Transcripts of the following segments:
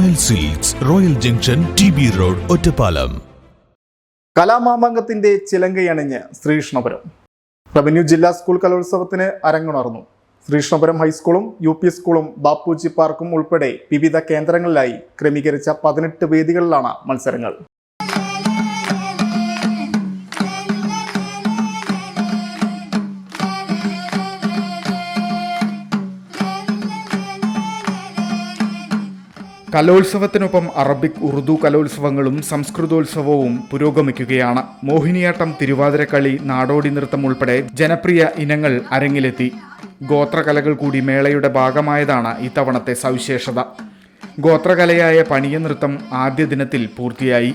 Royal Silks Royal junction T B road Ottapalam കലാമാമാങ്കത്തിന്റെ ചിലങ്കയണിഞ്ഞ് Sreekrishnapuram. Revenue ജില്ലാ school കലോത്സവത്തിന് അരങ്ങുണർന്നു. ശ്രീകൃഷ്ണപുരം ഹൈസ്കൂളും യു പി സ്കൂളും ബാപ്പുജി പാർക്കും ഉൾപ്പെടെ വിവിധ കേന്ദ്രങ്ങളിലായി ക്രമീകരിച്ച പതിനെട്ട് വേദികളിലാണ് മത്സരങ്ങൾ. കലോത്സവത്തിനൊപ്പം അറബിക് ഉറുദു കലോത്സവങ്ങളും സംസ്കൃതോത്സവവും പുരോഗമിക്കുകയാണ്. മോഹിനിയാട്ടം തിരുവാതിരക്കളി നാടോടി നൃത്തം ഉൾപ്പെടെ ജനപ്രിയ ഇനങ്ങൾ അരങ്ങിലെത്തി. ഗോത്രകലകൾ കൂടി മേളയുടെ ഭാഗമായതാണ് ഇത്തവണത്തെ സവിശേഷത. ഗോത്രകലയായ പണിയ നൃത്തം ആദ്യ ദിനത്തിൽ പൂർത്തിയായി.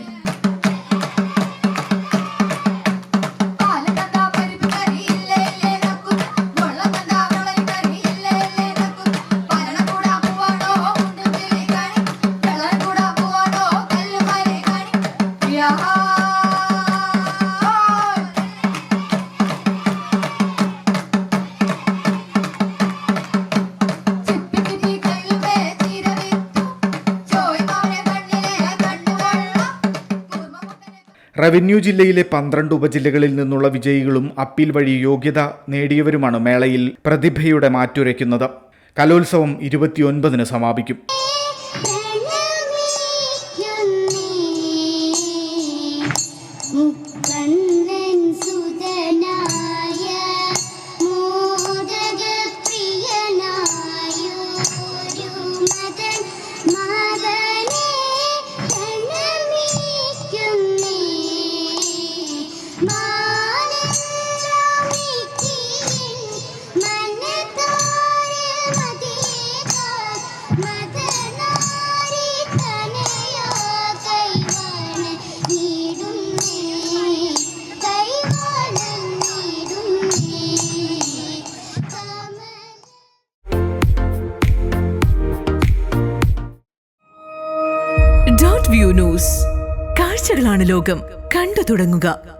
റവന്യൂ ജില്ലയിലെ പന്ത്രണ്ട് ഉപജില്ലകളിൽ നിന്നുള്ള വിജയികളും അപ്പീൽ വഴി യോഗ്യത നേടിയവരുമാണ് മേളയിൽ പ്രതിഭയുടെ മാറ്റുരയ്ക്കുന്നത്. കലോത്സവം ഇരുപത്തിയൊൻപതിന് സമാപിക്കും. ഡോട്ട് വ്യൂ ന്യൂസ് ലോകം. കണ്ടു തുടങ്ങുക.